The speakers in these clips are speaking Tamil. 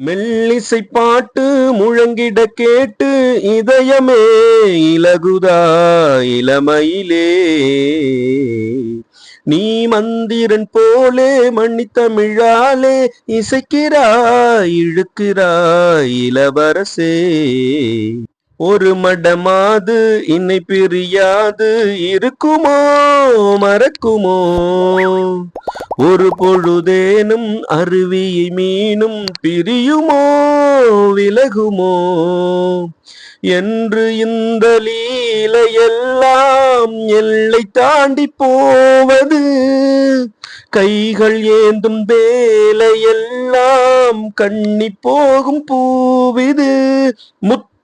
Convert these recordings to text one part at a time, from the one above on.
மெல்லிசை பாட்டு முழங்கிட கேட்டு இதயமே இலகுதா இளமையிலே. நீ மந்திரன் போலே மன்னித்தமிழாலே இசைக்கிறாய் இழுக்கிறாய் இளவரசே. ஒரு மடமாது இன்னை பிரியாது இருக்குமோ மறக்குமோ? ஒரு பொழுதேனும் அருவியை மீனும் பிரியுமோ விலகுமோ? என்று இந்த லீலையெல்லாம் எல்லை தாண்டி போவது கைகள் ஏந்தும் வேலையெல்லாம் கண்ணி போகும் பூவிது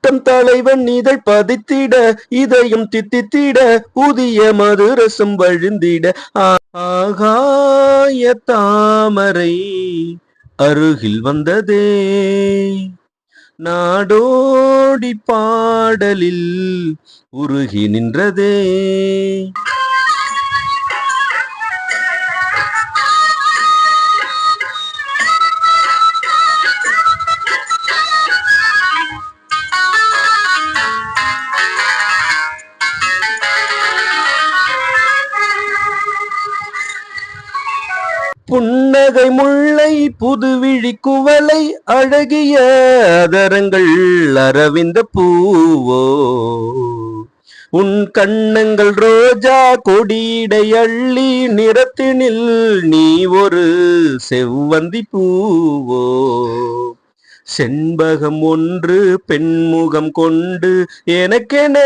முத்தம் தலைவன் இதழ் பதித்திட இதயம் தித்தித்திட புதிய மதுரசம் வழிந்திட. ஆகாய தாமரை அருகில் வந்ததே. நாடோடி பாடலில் உருகி நின்றதே. புன்னகை முல்லை புதுவிழி குவலை அழகிய அதரங்கள் அரவிந்த பூவோ. உன் கண்ணங்கள் ரோஜா கொடியடை அள்ளி நிறத்தினில் நீ ஒரு செவ்வந்தி பூவோ. செண்பகம் ஒன்று பெண்முகம் கொண்டு எனக்கென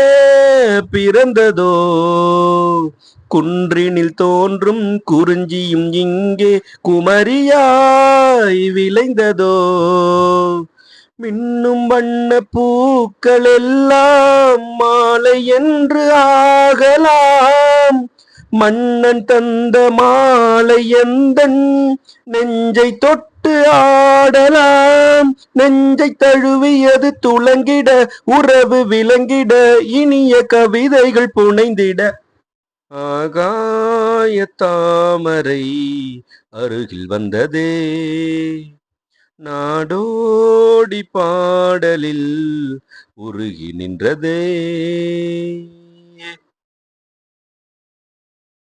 பிறந்ததோ? குன்றினில் தோன்றும் குறிஞ்சியும் இங்கே குமரியாய் விளைந்ததோ? மின்னும் வண்ண பூக்கள் எல்லாம் மாலை என்று ஆகலாம். மன்னன் தந்த மாலை எந்தன் நெஞ்சை தொட்டு ஆடலாம். நெஞ்சை தழுவியது துளங்கிட உறவு விளங்கிட இனிய கவிதைகள் புனைந்திட. ஆகாய தாமரை அருகில் வந்ததே நாடோடி பாடலில் உருகி நின்றதே.